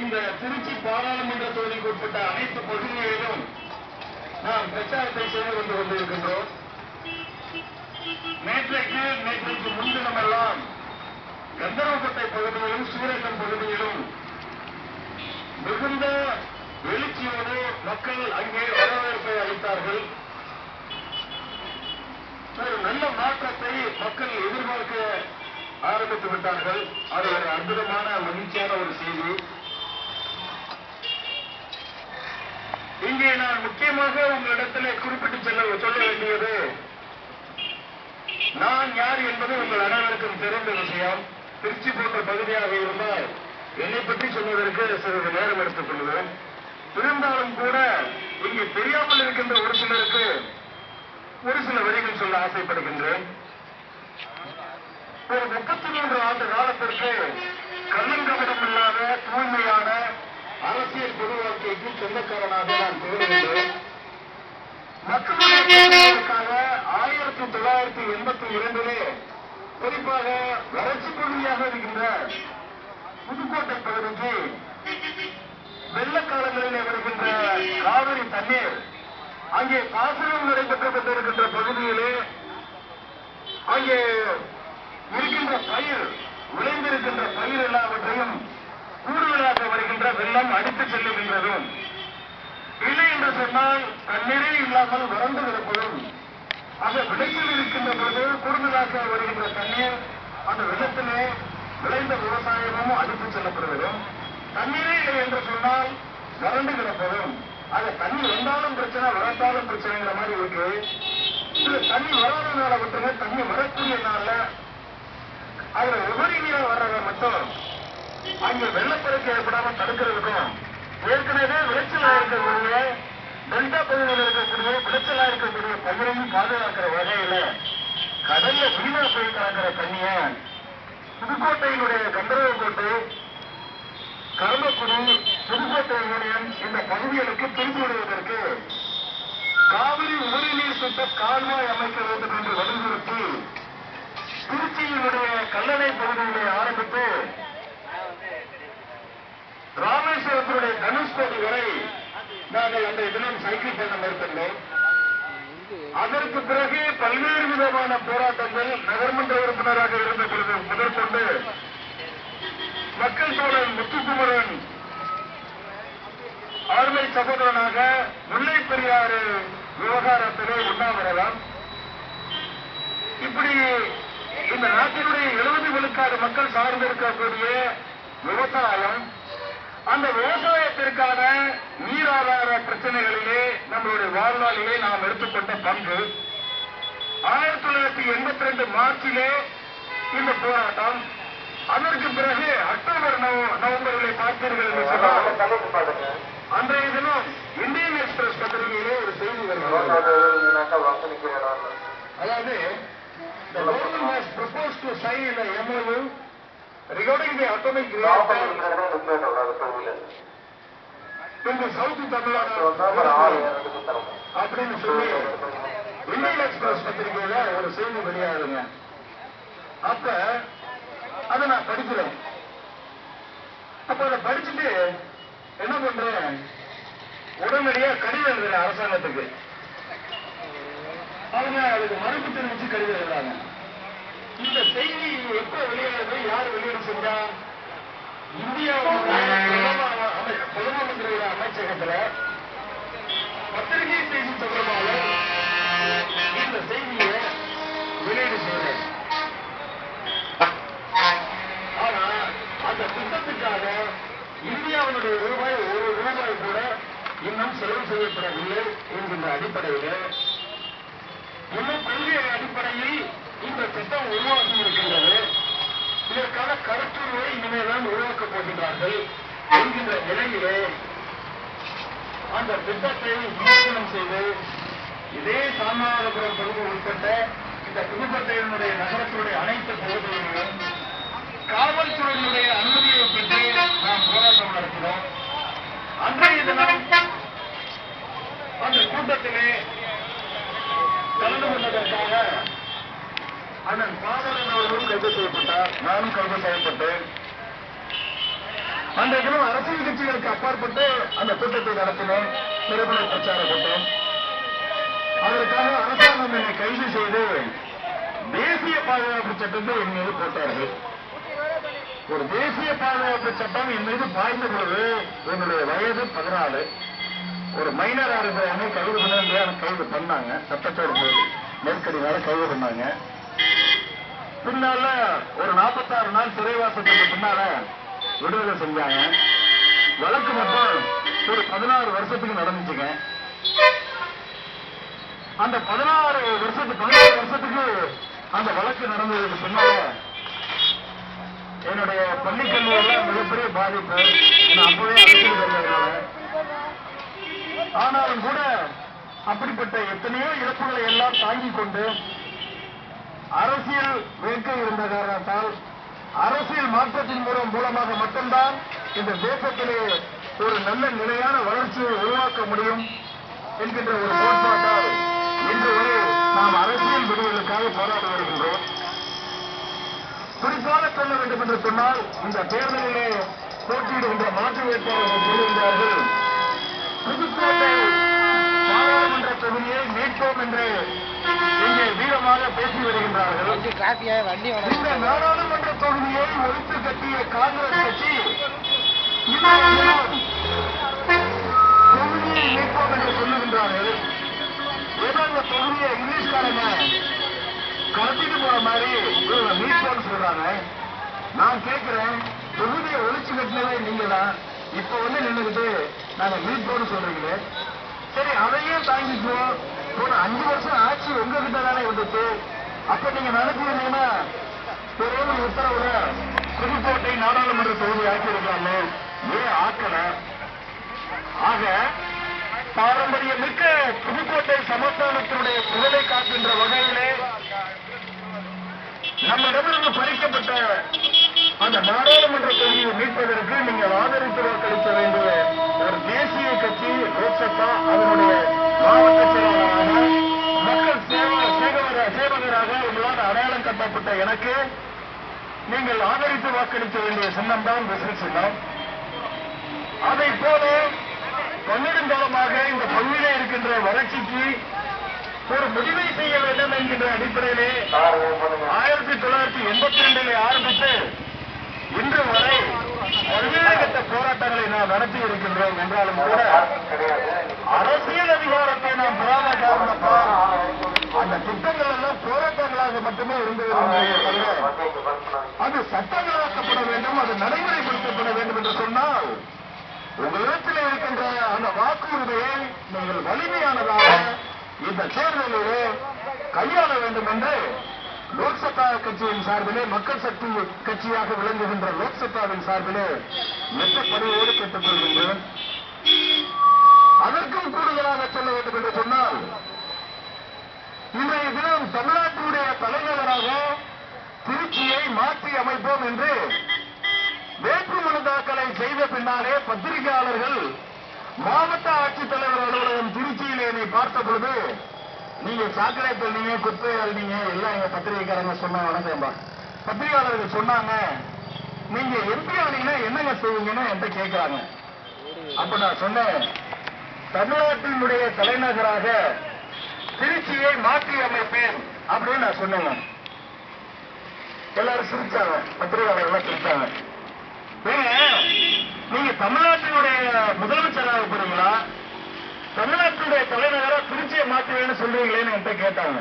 இந்த திருச்சி பாராளுமன்ற தொகுதிக்கு உட்பட்ட அனைத்து பகுதிகளிலும் நாம் பிரச்சாரத்தை செய்து கொண்டு கொண்டிருக்கின்றோம் நேற்றைக்கு நேற்றைக்கு முன்தினமெல்லாம் கந்தரவப்பட்டை பகுதியிலும் சூரக்கம் பகுதியிலும் மிகுந்த எழுச்சியோடு மக்கள் அங்கே வரவேற்பை அளித்தார்கள். ஒரு நல்ல மாற்றத்தை மக்கள் எதிர்பார்க்க ஆரம்பித்து விட்டார்கள். அது ஒரு அற்புதமான மகிழ்ச்சியான ஒரு செய்தி இங்கே நான் இடத்திலே குறிப்பிட்டு செல்ல சொல்ல வேண்டியது. நான் யார் என்பது உங்கள் அனைவருக்கும் தெரிந்த விஷயம். திருச்சி போன்ற பகுதியாக இருந்தால் என்னை பற்றி சொல்வதற்கு சிறிது நேரம் எடுத்துக் கொள்வேன் இருந்தாலும் கூட இங்கு தெரியாமல் இருக்கின்ற ஒரு சிலருக்கு ஒரு சில வரிகள் சொல்ல ஆசைப்படுகின்றேன். ஒரு முப்பத்தி மூன்று ஆண்டு காலத்திற்கு கள்ளங்கபடம் இல்லாத தூய்மையான அரசியல் பொதுவாழ்க்கைக்கு சொந்தக்காரனாக நான் திகழ்கின்றேன் மக்களுக்காக ஆயிரத்தி தொள்ளாயிரத்தி எண்பத்தி இரண்டிலே குறிப்பாக வறட்சி பகுதியாக இருக்கின்ற புதுக்கோட்டை பகுதிக்கு வெள்ளக்காலங்களிலே வருகின்ற காவிரி தண்ணீர் அங்கே பாசனம் நடைபெற்றுக் கொண்டிருக்கின்ற பகுதியிலே அங்கே இருக்கின்ற பயிர் விளைந்திருக்கின்ற பயிர் எல்லாவற்றையும் கூடுதலாக வருகின்ற வெள்ளம் அடித்து செல்லுகின்றதும் சொன்னால் தண்ணீரே இல்லாமல் வறண்டு கிடப்பதும் அந்த விளைச்சல் இருக்கின்ற பொழுது கூடுதலாக வருகின்ற தண்ணீர் அந்த வெள்ளத்திலே விளைந்த விவசாயமும் அடித்து செல்லப்படுவதும் தண்ணீரே இல்லை என்று சொன்னால் வறண்டு கிடப்பதும் அது தண்ணி வந்தாலும் பிரச்சனை வளர்த்தாலும் பிரச்சனைங்கிற மாதிரி இருக்கு. இது தண்ணி வராதனால மட்டுமே தண்ணி வரக்கூடிய நாள்ல அதுல உபரி நீரா வர்றத மட்டும் அங்க வெள்ளப்பெருக்கு ஏற்படாம தடுக்கிறதுக்கும் ஏற்கனவே விளைச்சல் இருக்கக்கூடிய டெல்டா பகுதியில் இருக்கக்கூடிய விளைச்சலா இருக்கக்கூடிய பயிரையும் பாதுகாக்கிற வகையில கடல்ல வீணா போய் கலக்கிற தண்ணிய புதுக்கோட்டையினுடைய கந்தரவக்கோட்டை கரும்பக்குடி புதுக்கோட்டை யூனியன் இந்த பகுதிகளுக்கு திரும்பி விடுவதற்கு காவிரி உபரிநீர் திட்ட கால்வாய் அமைக்க வேண்டும் என்று வலியுறுத்தி திருச்சியினுடைய கல்லணை பகுதியிலே ஆரம்பித்து ராமேஸ்வரத்தினுடைய தனுஷ்கோடி வரை நாங்கள் அந்த தினம் சைக்கிள் பண்ண மேற்கொண்டோம். அதற்கு பிறகு பல்வேறு விதமான போராட்டங்கள் நகர்மன்ற உறுப்பினராக இருந்த பொழுது முதற்கொண்டு மக்கள் தோழர் முத்துக்குமரன் அருமை சகோதரனாக முல்லை பெரியாறு விவகாரத்திலே உண்ணாவிரதம். இப்படி இந்த நாட்டினுடைய எழுபது விழுக்காடு மக்கள் சார்ந்திருக்கக்கூடிய பிரச்சனைகளிலே நம்மளுடைய வாழ்நாளிலே நாம் எடுத்துக்கொண்ட பங்கு. ஆயிரத்தி தொள்ளாயிரத்தி எண்பத்தி ரெண்டு மார்ச்சிலே இந்த போராட்டம். அதற்கு பிறகு அக்டோபர் நவம்பரிலே பார்த்தீர்கள் என்று சொன்னால் அன்றைய தினம் இந்தியன் எக்ஸ்பிரஸ் பத்திரிகையிலே ஒரு செய்தி வருகிறது. அதாவது the government has proposed to sign the MOU regarding the atomic reactor. The south Tamil Nadu அப்படின்னு சொல்லி இந்தியன் எக்ஸ்பிரஸ் பத்திரிகையில ஒரு செய்தி வெளியாகுங்க அப்ப அதை நான் படிக்கிறேன். அப்ப அதை படிச்சுட்டு என்ன பண்றேன்? உடனடியா கடிதம் எழுதுறேன் அரசாங்கத்துக்கு. அவங்க அதுக்கு மறுப்பு தெரிவிச்சு கடிதம் எழுதுறாங்க. இந்த செய்தி எப்ப வெளியாகுது? யார் வெளியீடு செஞ்சா? இந்தியாவுடைய பிரதம அமை- அமைச்சகத்துல பத்திரிகை செய்தி தொடர்பாளர் இந்த செய்தியை வெளியீடு செய்யறேன் ஆனா அந்த திட்டத்துக்காக இந்தியாவினுடைய ரூபாய் ஒரு ரூபாய் கூட இன்னும் செலவு செய்யப்படவில்லை என்கின்ற அடிப்படையில் இன்னும் கொள்கை அடிப்படையில் இந்த திட்டம் உருவாகி இருக்கின்றது. இதற்கான கருத்துருவை இனிமேல்தான் உருவாக்கப் போகின்றார்கள். என்கின்ற நிலையிலே அந்த திட்டத்தை விமர்சனம் செய்து இதே சாமநாதபுரம் பகுதி உட்பட்ட இந்த புதுக்கோட்டையினுடைய நகரத்தினுடைய அனைத்து பகுதிகளிலும் காவல்துறையினுடைய அனுமதியை பெற்று நாம் போராட்டம் நடத்தினோம். அன்றைய தினம் அந்த கூட்டத்திலே கலந்து கொண்டதற்காக அண்ணன் பாதரன் அவர்களும் கைது செய்யப்பட்டார். நானும் கைது செய்யப்பட்டேன். அன்றைய தினம் அரசியல் கட்சிகளுக்கு அப்பாற்பட்டு அந்த கூட்டத்தை நடத்தினோம் திரைப்பட பிரச்சார கூட்டம். அதற்காக அரசாங்கம் என்னை கைது செய்து தேசிய பாதுகாப்பு சட்டத்தை என் மீது போட்டார்கள். ஒரு தேசிய பாதுகாப்பு சட்டம் என் மீது பாய்ந்த பொழுது என்னுடைய வயது பதினாலு. ஒரு மைனரா இருக்கிறவங்க கைது பண்ண கைது பண்ணாங்க. சட்டத்தோடு போது நெருக்கடினால கைது பண்ணாங்க. பின்னால ஒரு நாற்பத்தாறு நாள் சிறைவாசத்துக்கு பின்னால விடுதலை செஞ்சாங்க. வழக்கு மட்டும் ஒரு பதினாறு வருஷத்துக்கு நடந்துச்சுங்க. அந்த பதினாறு வருஷத்துக்கு பதினாறு வருஷத்துக்கு அந்த வழக்கு நடந்ததுக்கு சொன்னாங்க. என்னுடைய பள்ளி மிகப்பெரிய பாதிப்பு. நான் அப்பவே அரசியல் வந்ததுனால ஆனாலும் கூட அப்படிப்பட்ட எத்தனையோ இழப்புகளை எல்லாம் தாங்கிக் கொண்டு அரசியல் வேட்கை இருந்த காரணத்தால் அரசியல் மாற்றத்தின் மூலம் மூலமாக மட்டும்தான் இந்த தேசத்திலே ஒரு நல்ல நிலையான வளர்ச்சியை உருவாக்க முடியும் என்கின்ற ஒரு கோட்பாட்டால் இன்று வரை நாம் அரசியல் விடுவதற்காக போராடி வருகின்றோம். குறிப்பாக சொல்ல வேண்டும் என்று சொன்னால் இந்த தேர்தலிலே போட்டியிடுகின்ற மாற்று வேட்பாளர்கள் சொல்லுகின்றார்கள். புதுக்கோட்டை பாராளுமன்ற தொகுதியை மீட்போம் என்று பேசி வருகின்றார்கள். இந்த நாடாளுமன்ற தொகுதியை ஒழித்து கட்டிய காங்கிரஸ் கட்சி தொகுதியை மீட்போம் என்று சொல்லுகின்றார்கள். ஏதோ இந்த தொகுதியை இங்கிலீஷ்காரங்க கடத்திட்டு போற மாதிரி இவங்க மீட்போம்னு சொல்றாங்க. நான் கேட்கிறேன் தொகுதியை ஒழிச்சு கட்டினதே நீங்க தான் இப்ப வந்து நின்னுகிட்டு நாங்க மீட்போம்னு சொல்றீங்களே. சரி அதையும் தாங்கிக்குவோம். போன அஞ்சு வருஷம் ஆட்சி உங்ககிட்ட தானே வந்துச்சு அப்ப நீங்க நினைச்சிருந்தீங்கன்னா ஒரே உத்தரவுல புதுக்கோட்டை நாடாளுமன்ற தொகுதி ஆக்கியிருக்காங்க. ஏன் ஆக்கல ஆக பாரம்பரியமிக்க புதுக்கோட்டை சமஸ்தானத்தினுடைய புகழை காக்கின்ற வகையிலே நம்மிடமிருந்து பறிக்கப்பட்ட அந்த நாடாளுமன்ற தொகுதியை மீட்பதற்கு நீங்கள் ஆதரித்து வாக்களிக்க வேண்டிய ஒரு தேசிய சம்பந்தப்பட்ட எனக்கு நீங்கள் ஆதரித்து வாக்களிக்க வேண்டிய சின்னம் தான் விசில் சின்னம் அதை போல பன்னெடுங்காலமாக இந்த பகுதியில் இருக்கின்ற வறட்சிக்கு ஒரு முடிவை செய்ய வேண்டும் என்கின்ற அடிப்படையிலே ஆயிரத்தி தொள்ளாயிரத்தி எண்பத்தி ரெண்டிலே ஆரம்பித்து இன்று வரை பல்வேறு போராட்டங்களை நாம் நடத்தி இருக்கின்றோம் என்றாலும் கூட அரசியல் அதிகாரத்தை நாம் பெறாத காரணத்தால் அந்த திட்டங்கள் எல்லாம் போராட்டங்களாக மட்டுமே இருந்து வருகின்றன தவிர அது சட்டங்களாக்கப்பட வேண்டும் அது நடைமுறைப்படுத்தப்பட வேண்டும் என்று சொன்னால் உங்களிடத்தில் இருக்கின்ற அந்த வாக்குறுதியை நீங்கள் வலிமையானதாக இந்த தேர்தலிலே கையாள வேண்டும் என்று லோக்சபா கட்சியின் சார்பிலே மக்கள் சக்தி கட்சியாக விளங்குகின்ற லோக்சபாவின் சார்பிலே மெத்த பணியோடு கேட்டுக்கொள்கின்றேன். அதற்கும் கூடுதலாக சொல்ல வேண்டும் என்று சொன்னால் இன்றைய தினம் தமிழ்நாட்டினுடைய தலைநகராக திருச்சியை மாற்றி அமைப்போம் என்று வேட்புமனு தாக்கலை செய்த பின்னாலே பத்திரிகையாளர்கள் மாவட்ட ஆட்சித்தலைவர் அலுவலகம் திருச்சியில் என்னை பார்த்த பொழுது நீங்க சாக்கடை தள்ளீங்க குப்பை அள்ளிங்க எல்லாம் எங்க பத்திரிகைக்காரங்க சொன்ன வணக்கம்பா பத்திரிகையாளர்கள் சொன்னாங்க நீங்க எம்பி ஆனீங்கன்னா என்னங்க செய்வீங்கன்னு என்கிட்ட கேட்கிறாங்க அப்ப நான் சொன்னேன் தமிழ்நாட்டினுடைய தலைநகராக திருச்சியை மாற்றி அமைப்பேன் அப்படின்னு நான் சொன்னேங்க. எல்லாரும் சிரிச்சாங்க. பத்திரிகையாளர்கள் எல்லாம் சிரிச்சாங்க நீங்க தமிழ்நாட்டினுடைய முதலமைச்சராக போறீங்களா? தமிழ்நாட்டினுடைய தலைநகரா திருச்சியை மாற்றுவேன்னு சொல்றீங்களேன்னு என்கிட்ட கேட்டாங்க.